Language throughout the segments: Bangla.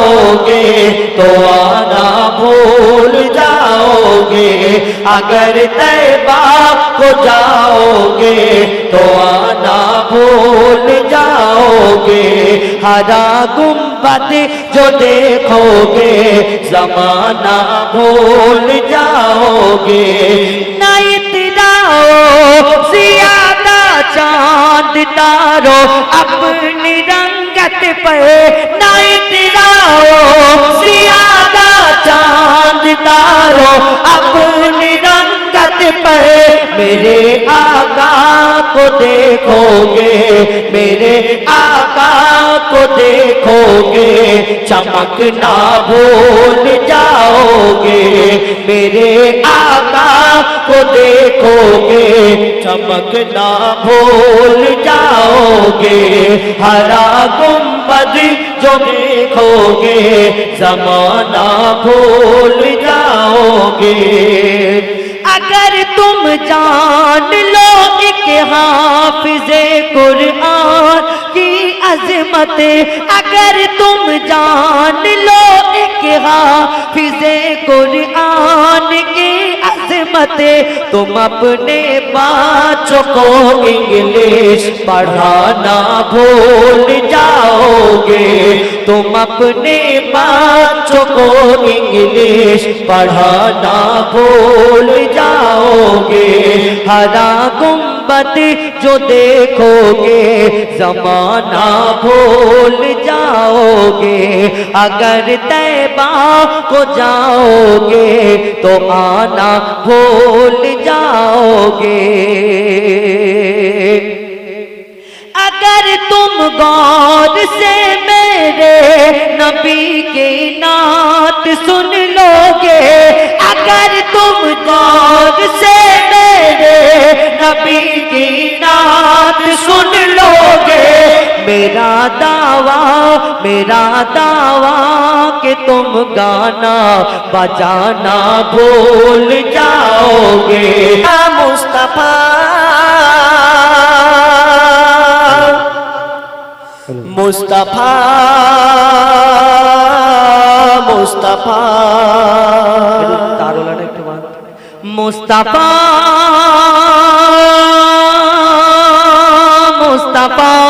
जाओगे तो आना भूल जाओगे। अगर तैबा को जाओगे तो आना भूल जाओगे। हरा गुंबद जो देखोगे, जमाना भूल जाओगे। ना जियादा चाँद तारो अपनी रंगत पे। ना तारो, अपनी रंगत पे मेरे आका को देखोगे, मेरे आका को देखोगे, चमक ना भूल जाओगे, मेरे आका को देखोगे, चमक ना भूल जाओगे, हरा गुंबद जो देखोगे, जमाना भूल जाओगे। अगर तुम जान लो कि हाफिजे कुरआन की अजमत, अगर तुम जान लो कि हाफिजे कुरआन की अजमत तुम अपने बच्चों को इंग्लिश पढ़ाना भूल जाओगे। तुम अपने बच्चों को इंग्लिश पढ़ाना भूल जाओगे। हरा गुंबद जो देखोगे, जमाना भूल जाओगे। अगर तैबा को जाओगे तो आना भूल जाओगे। अगर तुम गौर से मेरे नबी की नात सुन लोगे, अगर तुम गौर से नबी की नात सुन लोगे। मेरा दावा मेरा दावा कि तुम गाना बजाना भूल जाओगे। मुस्तफ़ा। मुस्तफ़ा मुस्तफ़ा। तारोला मुस्तफ़ा। মুস্তাফা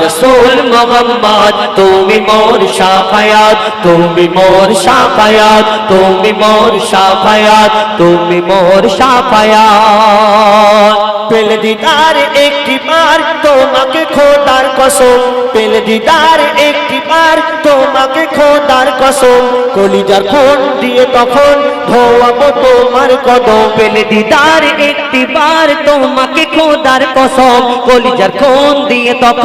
রাসূল মোহাম্মদ, তুমি মোর শাফায়াত, তুমি মোর শাফায়াত, তুমি মোর শাফায়াত, তুমি মোর শাফায়াত। পেল দিদার একটি বার তোমাকে খোদার কসম। পেল দিদার একটি বার তোমাকে খোদার কসম। কলিজার কোন দিয়ে তখন ধোয়াবো তোমার কদম। পেলে দিদার একটি বার তোমাকে খোদার কসম। কলিজার কোন দিয়ে তখন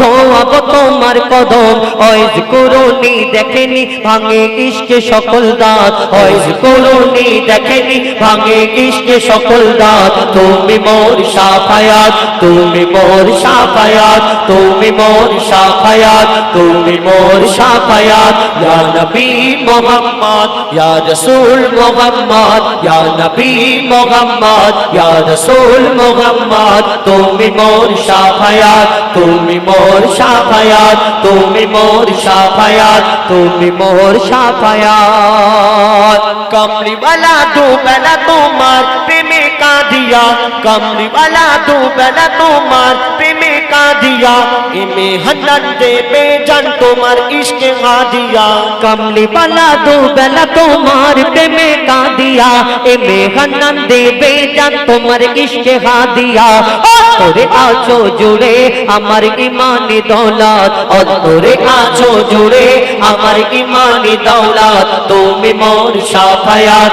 ধোয়াবো তোমার কদম। অয়েজ করুনি দেখেনি, ভাঙে ইশকে সকল দাঁত। অয়েজ করুনি দেখেনি, ভাঙে ইশকে সকল দাঁত। তুমি মোর সাফায়াত, তুমি মোর সাফায়াত, তুমি মোর সাফায়াত, তুমি মোর সাফায়াত। ইয়া নবী মোহাম্মদ, ইয়া রাসূল মোহাম্মদ, ইয়া নবী মোহাম্মদ, ইয়া রাসূল মোহাম্মদ, তুমি মোর সাফায়াত, তুমি মোর সাফায়াত তুমি মোর সাফায়াত তুমি মোর সাফায়াত কমলিওয়ালা দু বেলা তোমার প্রেমে কাঁদিয়া কমলিওয়ালা দু বেলা তোমার প্রেমে কাঁদিয়া এমে হন্নন দেবে জান তোমার ইশকে হাদিয়া কমলি বালা দু বেলা তোমার প্রেমে কাঁদিয়া এ মেঘানন দেবে জান তোমার ইশকে হাদিয়া তোরে আছো জুড়ে আমার ইমানি দৌলত অন্তরে আছো জুড়ে আমার ইমানি দৌলত তুমি মোর সাফায়াত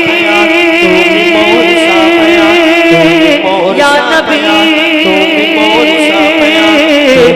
মোর সাফায়াত, তুমি মোর সাফায়াত,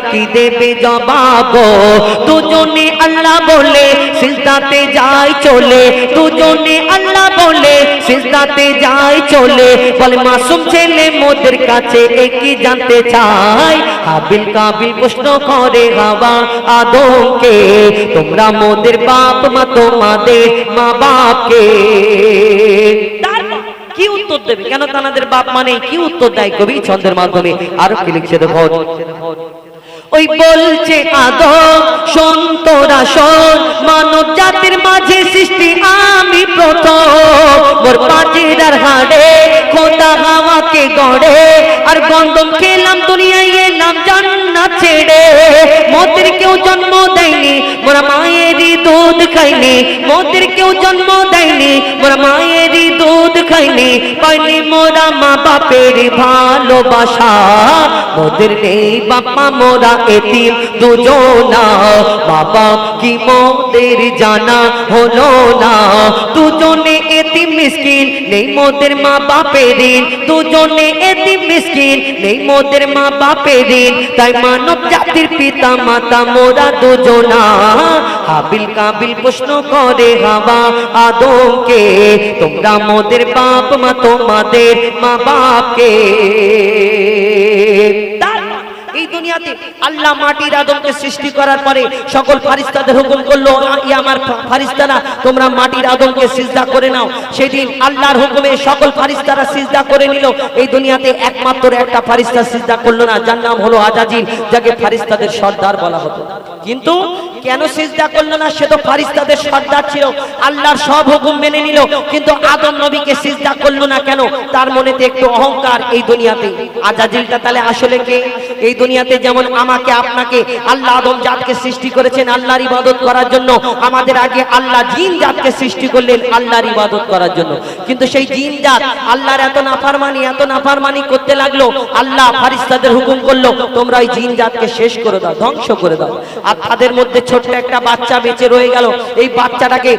কি দেবে জবাব। দুজনে আল্লাহ বলে, সিজদাতে যায় চলে। দুজনে আল্লাহ বলে, সিজদাতে যায় চলে। বলে, মাসুম ছেলে মোদের কাছে একই জানতে চাই। কাবিল কাবিল প্রশ্ন করে হাওয়া আদমকে, তোমরা মোদের বাপ মা তোমাদের মা বাপকে কি উত্তর দেবে? কেন তানাদের বাপ মানে কি উত্তর দেয় কবি ছন্দের মাধ্যমে? আরও কি লিখছে দেখো। ওই বলছে আদম সন্তরা সন মানব জাতির মাঝে সৃষ্টি আমি প্রথম। মোর পাঁচের আর হাড়ে খোদা হাওয়াকে গড়ে, আর গন্ধম খেলাম দুনিয়ায় এলাম জান্নাত ছেড়ে। মোদের কেউ জন্ম দেয়নি, মোরা মায়েরই দুধ খাইনি। মোদের কেউ জন্ম দেয়নি, মোরা মায়েরই দুধ খাইনি। পাইনি মোরা মা বাপের ভালোবাসা। মোদের নেই বাপা মোরা এতিম দুজনা। বাবা কি মোদের জানা হলো না? দুজনে এতিম মিসকিন, নেই মোদের মা বাপের ঋণ। দুজনে এতিম মিসকিন, নেই মোদের মা বাপের ঋণ। তাই মানব জাতির পিতা, মাতা, মোরা দুজনা হাবিল কাবিল প্রশ্ন করে তোমরা মোদের বাপ, মা, তোমাদের মা বাপকে এই দুনিয়াতে আল্লাহ মাটির আদমকে সৃষ্টি করার পরে সকল ফারিস্তাদের হুকুম করল ই আমার ফারিস্তারা তোমরা মাটির আদমকে সিজদা করে নাও। সেদিন আল্লাহর হুকুমে সকল ফারিস্তারা সিজদা করে নিল। এই দুনিয়াতে একমাত্র একটা ফারিস্তা সিজদা করল না, যার নাম হলো আজাজিন যাকে ফারিস্তাদের সর্দার বলা হতো। কিন্তু কেন সিজদা করল না? সে তো ফারিস্তাদের সর্দার ছিল। আল্লাহর সব হুকুম মেনে নিল। কিন্তু আদম নবীকে সিজদা করল না কেন? তার মনেতে একটু অহংকার এই দুনিয়াতে। আজাজিলটা তাহলে আসলে কে? এই দুনিয়াতে যেমন আমাকে, আপনাকে, আল্লাহ আদম জাতকে সৃষ্টি করেছেন আল্লাহর ইবাদত করার জন্য। আমাদের আগে আল্লাহ জিন জাতকে সৃষ্টি করলেন আল্লাহর ইবাদত করার জন্য। কিন্তু সেই জিন জাত আল্লাহর এত নাফারমানি এত নাফারমানি করতে লাগল। আল্লাহ ফারিস্তাদের হুকুম করল, তোমরা ওই জিন জাতকে শেষ করে দাও, ধ্বংস করে দাও। আর তাদের মধ্যে ছোট্ট একটা বাচ্চা বেঁচে রয়ে গেল। এই বাচ্চাটাকে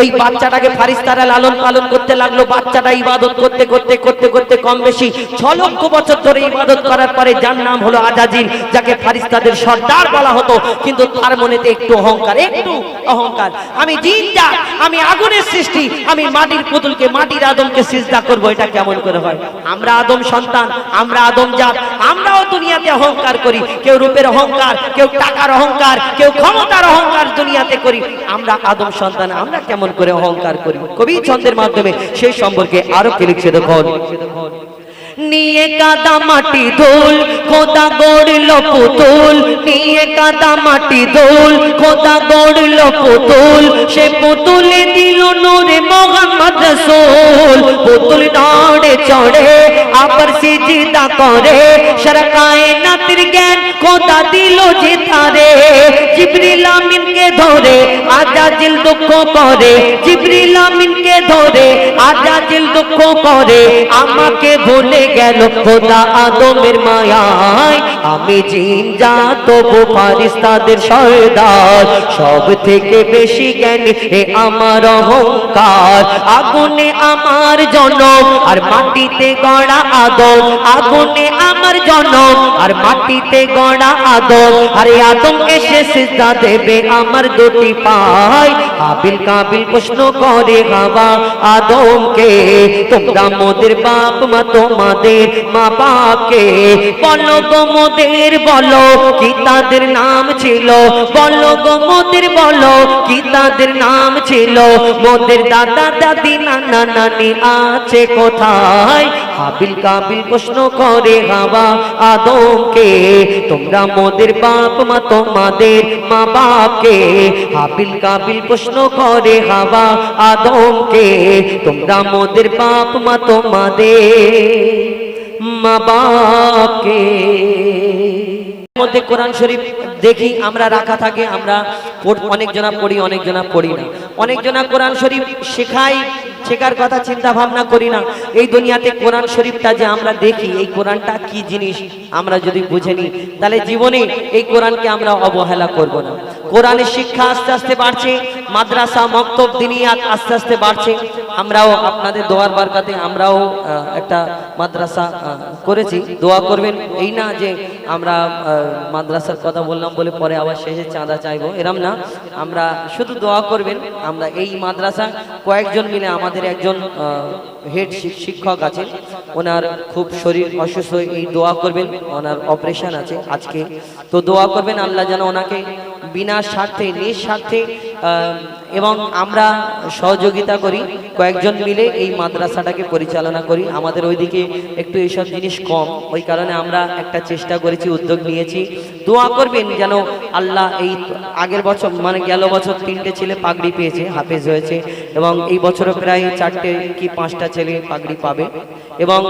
ওই বাচ্চাটাকে ফারিস্তারা লালন পালন করতে লাগল, বাচ্চাটা ইবাদত করতে করতে করতে করতে কম বেশি ছ লক্ষ বছর ধরে ইবাদত করার পরে যার নাম হলো আজাজিল যাকে ফারিস্তাদের সর্দার বলা হতো, কিন্তু তার মনেতে একটু অহংকার একটু অহংকার। আমি জিন যা আমি আগুনের সৃষ্টি, আমি মাটির পুতুলকে, মাটির আদমকে সিজদা করব, এটা কেমন করে হয়? আমরা আদম সন্তান, আমরা আদম জাত, আমরাও দুনিয়াতে অহংকার করি, কেউ রূপের অহংকার, কেউ টাকার অহংকার, কেউ ক্ষমতার অহংকার দুনিয়াতে করি, আমরা আদম সন্তান, আমরা কেমন করে অহংকার করি। কবি ছন্দের মাধ্যমে সেই সম্পর্কে আরও কে লিখছে দেখুন? নিয়ে কাদা মাটি ধুল, খোদা গড়ল পুতুল, নিয়ে কাদা মাটি ধুল খোদা গড়ল পুতুল সে পুতুলে দিল নূরে মোহাম্মদ রসূল। পুতুল নড়ে চড়ে, আবার সিজদা করে। সরকায়ে নাতির জ্ঞান খোদা দিল যে তারে। জিবরিল আমিনকে ধরে, আজাজিল দুঃখ করে। জিবরিল আমিনকে ধরে, আজাজিল দুঃখ করে। আমাকে ভুলে গেল খোদা আদমের মায়ায়। আমি জিন যা তবু ফারিস্তাদের সর্দার সব থেকে বেশি জ্ঞান এ আমার অহংকার। আগুনে আমার জনম আর মাটিতে গড়া আদম। আগুনে আমার জনম আর মাটিতে গড়া আদম। আরে আদম এসে সিদ্ধা দেবে আমার দুটি পায়। আবিল কাবিল প্রশ্ন করে হাওয়া আদমকে, তোমরা মোদের বাপ মা তোমাদের মা বাপকে বলো গো মোদের, বলো কি তাদের নাম ছিল? বলো গো মোদের, বলো কি তাদের নাম ছিল? মোদের দাদা, দাদি, নানা, নানি আছে কোথায়? হাবিল কাবিল প্রশ্ন করে হাওয়া আদমকে, তোমরা মোদের বাপ মা, তোমাদের মা বাপকে হাবিল কাবিল প্রশ্ন করে হাওয়া আদমকে, তোমরা মোদের বাপ মা, তোমাদের মা বাপকে মধ্যে কোরআন শরীফ দেখি আমরা রাখা থাকে, আমরা অনেক জনা পড়ি, অনেক জনা পড়ি না। অনেক জনা কোরআন শরীফ শেখাই শেখার কথা চিন্তা ভাবনা করি না। এই দুনিয়াতে কোরআন শরীফটা যে আমরা দেখি, এই কোরআনটা কি জিনিস? আমরা যদি বুঝে নিই, তাহলে জীবনে এই কোরআনকে আমরা অবহেলা করব না। কোরআনের শিক্ষা আস্তে আস্তে বাড়ছে, মাদ্রাসা মক্তব দিনিয়াত আস্তে আস্তে বাড়ছে। আমরাও আপনাদের দোয়ার বারকাতে আমরাও একটা মাদ্রাসা করেছি। দোয়া করবেন। এই না যে আমরা মাদ্রাসার কথা বললাম বলে পরে আবার শেষে চাঁদা চাইব। এরম না। আমরা শুধু দোয়া করবেন। আমরা এই মাদ্রাসা কয়েকজন মিলে আমাদের একজন হেড শিক্ষক আছেন। ওনার খুব শরীর অসুস্থ, এই দোয়া করবেন। ওনার অপারেশন আছে আজকে। তো দোয়া করবেন। আল্লাহ যেন ওনাকে বিনা স্বার্থে, নিঃস্বার্থে এবং আমরা সহযোগিতা করি, কয়েকজন মিলে এই মাদ্রাসাটাকে পরিচালনা করি। আমাদের ওইদিকে একটু এইসব জিনিস কম। ওই কারণে আমরা একটা চেষ্টা করেছি, উদ্যোগ নিয়েছি। দোয়া করবেন যেন আল্লাহ এই আগের বছর মানে গেল বছর তিনটে ছেলে পাগড়ি পেয়েছে, হাফেজ হয়েছে, এবং এই বছরও প্রায় চারটে কি পাঁচটা ছেলে পাগড়ি পাবে। এবং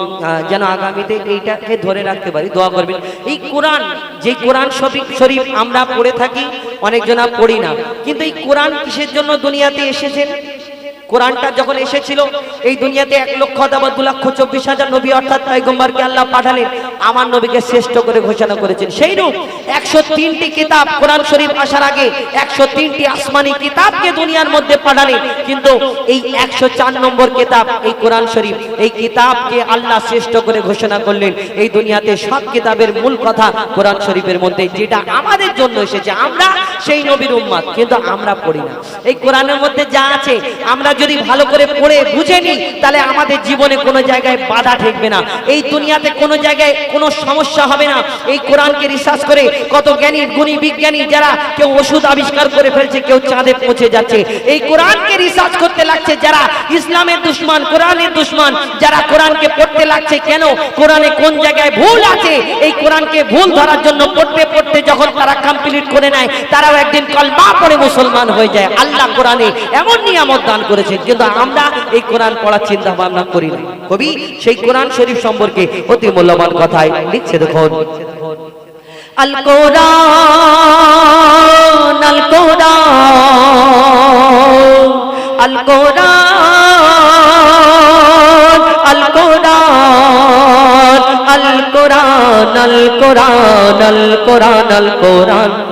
যেন আগামীতে এইটাকে ধরে রাখতে পারি। দোয়া করবেন। এই কোরআন, যে কোরআন শরীফ আমরা পড়ে থাকি অনেকজনা পড়ি না। কিন্তু এই কোরআন কিসের জন্য দুনিয়াতে এসেছেন? কোরআনটা যখন এসেছিল, এই দুনিয়াতে এক লক্ষ অথবা দু লক্ষ চব্বিশ হাজার নবী অর্থাৎ পয়গম্বরকে আল্লাহ পাঠালেন। আমার নবীকে শ্রেষ্ঠ করে ঘোষণা করেছেন। সেই রূপ একশো তিনটি কিতাব কোরআন শরীফ আসার আগে একশো তিনটি আসমানি কিতাবকে দুনিয়ার মধ্যে পাঠালেন। কিন্তু এই একশো চার নম্বর কিতাব, এই কোরআন শরীফ, এই কিতাবকে আল্লাহ শ্রেষ্ঠ করে ঘোষণা করলেন। এই দুনিয়াতে সব কিতাবের মূল কথা কোরআন শরীফের মধ্যে যেটা আমাদের জন্য এসেছে। আমরা সেই নবীর উম্মাদ কিন্তু আমরা পড়ি না। এই কোরআনের মধ্যে যা আছে, আমরা যদি ভালো করে পড়ে বুঝে নিই, তাহলে আমাদের জীবনে কোনো জায়গায় বাধা ঠেকবে না। এই দুনিয়াতে কোনো জায়গায় কোনো সমস্যা হবে না। এই কোরআনকে রিসার্চ করে কত জ্ঞানী, গুণী বিজ্ঞানী যারা কেউ ওষুধ আবিষ্কার করে ফেলছে, কেউ চাঁদে পৌঁছে যাচ্ছে। এই কোরআনকে রিসার্চ করতে লাগছে যারা ইসলামের দুশ্মন, কোরআনের দুশ্মন, যারা কোরআনকে পড়তে লাগছে কেন? কোরআনে কোন জায়গায় ভুল আছে? এই কোরআনকে ভুল ধরার জন্য পড়তে পড়তে যখন তারা কমপ্লিট করে নেয়, তারাও একদিন কলমা পড়ে মুসলমান হয়ে যায়। আল্লাহ কোরআনে এমন নিয়ামত দান করেছে, কিন্তু আমরা এই কোরআন পড়ার চিন্তা ভাবনা করি না কবি, সেই কোরআন শরীফ সম্পর্কে অতি মূল্যবান কথায় লিখছে দেখুন। আল কোরআন আল কোরআন আল কোরআন আল কোরআন আল কোরআন আল কোরআন আল কোরআন আল কোরআন।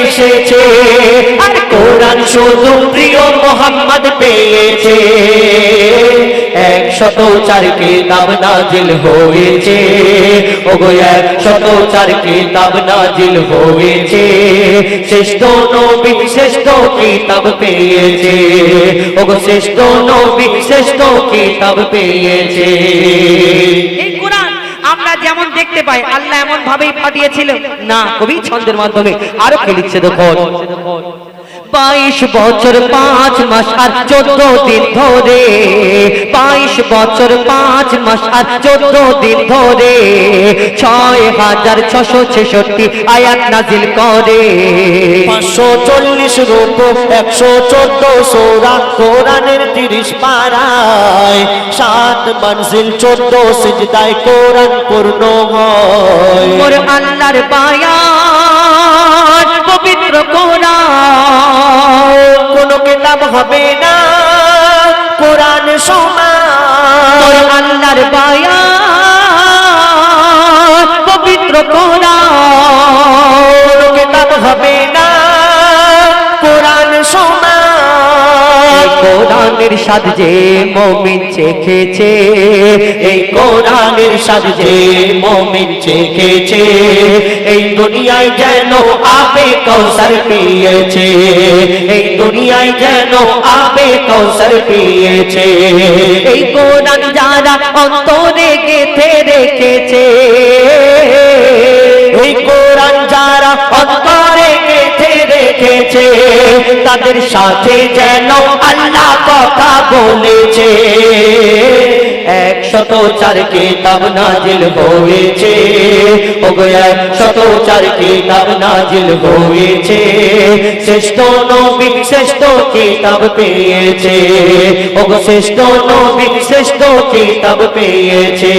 এসেছে, আর কোরআন শুধু প্রিয় মোহাম্মদ পেয়েছে। একশত চার কিতাব নাজিল হয়েছে, ওগো একশত চার কিতাব নাজিল হয়েছে। শ্রেষ্ঠ নবী শ্রেষ্ঠ কিতাব পেয়েছে, ওগো শ্রেষ্ঠ নবী শ্রেষ্ঠ কিতাব পেয়েছে। আমরা যেমন দেখতে পাই, আল্লাহ এমন ভাবেই পাঠিয়েছিল। না, কবি ছন্দের মাধ্যমে আরও খেলিচ্ছে দেখো বাইশ বছর পাঁচ মাস আর চোদ্দ দিন ধরে বাইশ বছর পাঁচ মাস আর চোদ্দ দিন ধরে ছয় হাজার ছশো ছেষট্টি আয়াত নাজিল করে। পাঁচশো চল্লিশ রূপ একশো চোদ্দ সোরা কোরআনের তিরিশ পারায় সাত মঞ্জিল চোদ্দ সিজদায় কোরআন পূর্ণ হয়। আল্লাহর বায়ান পবিত্র কোরআন। কোন কিতাব হবে না। কোরআন সমান আল্লাহর বায়ান। পবিত্র কোরআন। কোন কিতাব হবে না। কোরআন সমান কোরআনের স্বাদ যে মমিন চেখেছে। এই কোরআনের স্বাদ যে মমিন চেখেছে। এই দুনিয়ায় যেন আবে কৌসর পেয়েছে। এই দুনিয়ায় যেন আবে কৌসর পেয়েছে। এই কোরআন যারা অন্তরে গেথে রেখেছে। ওই রেখেছে তাদের সাথে যেন আল্লাহ কথা বলেছে। একশত চার কিতাব নাজিল হয়েছে একশত চার কিতাব নাজিল হয়েছে। শ্রেষ্ঠ শ্রেষ্ঠ কিতাব পেয়েছে, ওগো শ্রেষ্ঠ শ্রেষ্ঠ কিতাব পেয়েছে।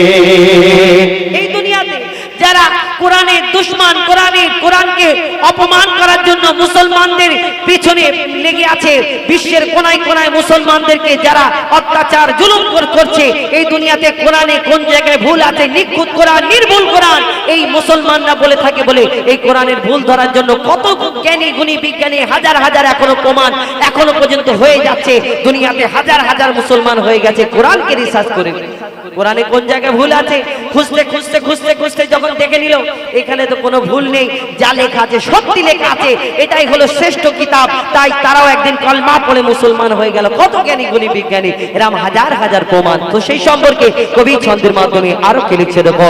এই দুনিয়াতে যারা কোরআনের দুশ্মন কোরআনের কোরআনকে অপমান করার জন্য মুসলমানদের পিছনে লেগে আছে। বিশ্বের কোনায় কোনায় মুসলমানদেরকে যারা অত্যাচার, জুলুম করছে, এই দুনিয়াতে কোরআনে কোন জায়গায় ভুল আছে? নিখুঁত কোরআন, নির্ভুল কোরআন, এই মুসলমানরা বলে থাকে বলে, এই কোরআনের ভুল ধরার জন্য কত জ্ঞানী, গুণী বিজ্ঞানী হাজার হাজার এখনও প্রমাণ এখনও পর্যন্ত হয়ে যাচ্ছে। দুনিয়াতে হাজার হাজার মুসলমান হয়ে গেছে। কোরআনকে রিসার্চ করে। কোরআনে কোন জায়গায় ভুল আছে? খুঁজতে খুঁজতে খুঁজতে খুঁজতে যখন দেখে নিল এখানে তো কোনো ভুল নেই। যা লেখা আছে, সত্যি লেখা আছে, এটাই হলো শ্রেষ্ঠ কিতাব। তাই তারাও একদিন কলমা পড়ে মুসলমান হয়ে গেল। কত জ্ঞানী, গুণী, বিজ্ঞানী, এরম হাজার হাজার প্রমাণ। তো সেই সম্পর্কে কবি ছন্দের মাধ্যমে আরও কে লিখছে দেখো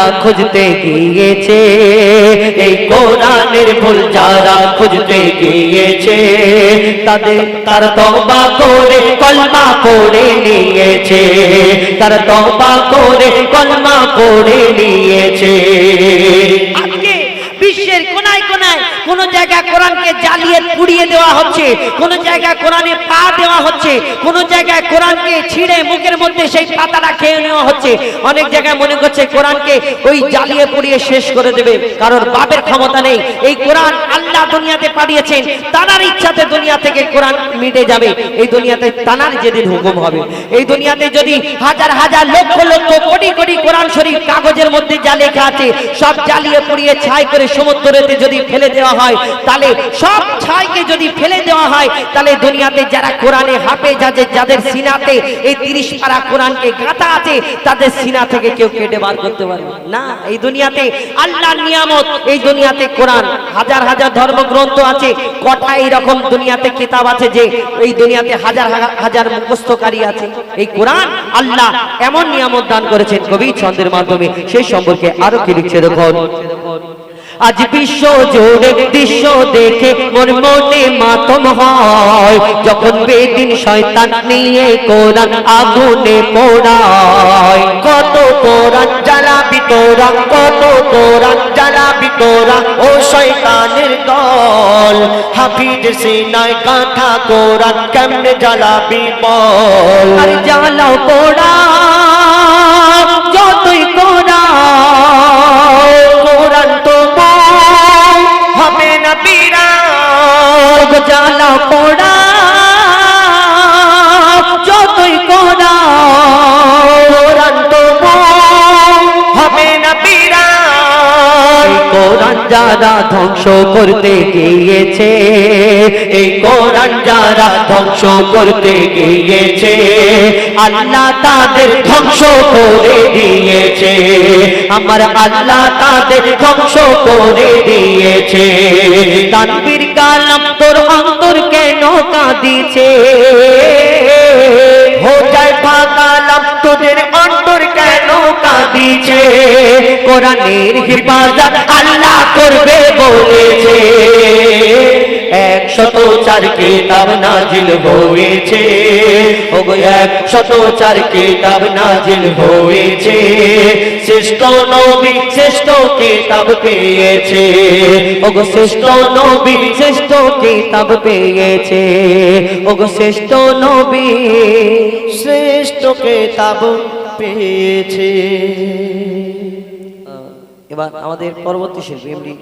যারা খুঁজতে গিয়েছে, এই কোরআনের ভুল যারা খুঁজতে গিয়েছে, তাদের, তার তবা করে, কলমা করে নিয়েছে, তার তবা করে, কলমা করে নিয়েছে। কোন জায়গায় কোরআনকে জ্বালিয়ে পুড়িয়ে দেওয়া হচ্ছে, কোন জায়গায় কোরআনে পা দেওয়া হচ্ছে, কোন জায়গায় কোরআনকে ছিঁড়ে মুখের মধ্যে সেই পাতাটা খেয়ে নেওয়া হচ্ছে, অনেক জায়গায় মনে করছে কোরআনকে ওই জ্বালিয়ে পুড়িয়ে শেষ করে দেবে, কারোর বাপের ক্ষমতা নেই, এই কোরআন আল্লাহ দুনিয়াতে পাঠিয়েছেন, তানার ইচ্ছাতে দুনিয়া থেকে কোরআন মিটে যাবে, এই দুনিয়াতে তানার যেদিন হুকুম হবে, এই দুনিয়াতে যদি হাজার হাজার লক্ষ লক্ষ কোটি কোটি কোরআন শরীফ কাগজের মধ্যে যা লেখা আছে, সব জ্বালিয়ে পুড়িয়ে ছাই করে সমুদ্রেতে যদি ফেলে দেওয়া হয়, তাহলে সব যদি ফেলে দেওয়া হয়, তাহলে দুনিয়াতে যারা কোরআনে যাদের সিনাতে এই তিরিশ পারা কোরআনকে গাঁথা আছে, তাদের সিনা থেকে কেউ কেটে বার করতে পারবে না। এই দুনিয়াতে নিয়ামত, এই দুনিয়াতে কোরআন। হাজার হাজার ধর্মগ্রন্থ আছে, কটা এইরকম দুনিয়াতে কিতাব আছে যে, এই দুনিয়াতে হাজার হাজার- হাজার মুখস্থকারী আছে। এই কোরআন আল্লাহ এমন নিয়ামত দান করেছেন কবি ছন্দের মাধ্যমে, সেই সম্পর্কে আরও কি লিখছে দেখুন। আজ বিশ্ব জুড়ে দৃশ্য দেখে মন মনে মাতম হয়। যখন বেদিন শয়তান নিয়ে কোরআন আগুনে পোড়ায়। কত কোরআন জ্বালাবি তোরা কত কোরআন জ্বালাবি তোরা ও শয়তানের দল। হাফিজ সিনায় গাঁথা কোরআন কেমনে জ্বালাবি বল। আর জ্বালাও পোড়া যারা ধ্বংস করতে গিয়েছে, এই কোরআন যারা ধ্বংস করতে গিয়েছে, আল্লাহ তাদের ধ্বংস করে দিয়েছে। আমার আল্লাহ তাদের ধ্বংস করে দিয়েছে। তানবীর কালাম তোর অন্তর কেন কাঁদিছে কাঁদিছে কোরআনের হিফাজত আল্লাহ করবে বলেছে। একশত চার কিতাব নাজিল হয়েছে। ওগো, একশত চার কিতাব নাজিল হয়েছে। শ্রেষ্ঠ নবী শ্রেষ্ঠ কিতাব পেয়েছে। ওগো, শ্রেষ্ঠ নবী শ্রেষ্ঠ কিতাব পেয়েছে। ওগো, শ্রেষ্ঠ নবী শ্রেষ্ঠ কেতাব পেয়েছে। এবার আমাদের পরবর্তী শিল্পী এমডি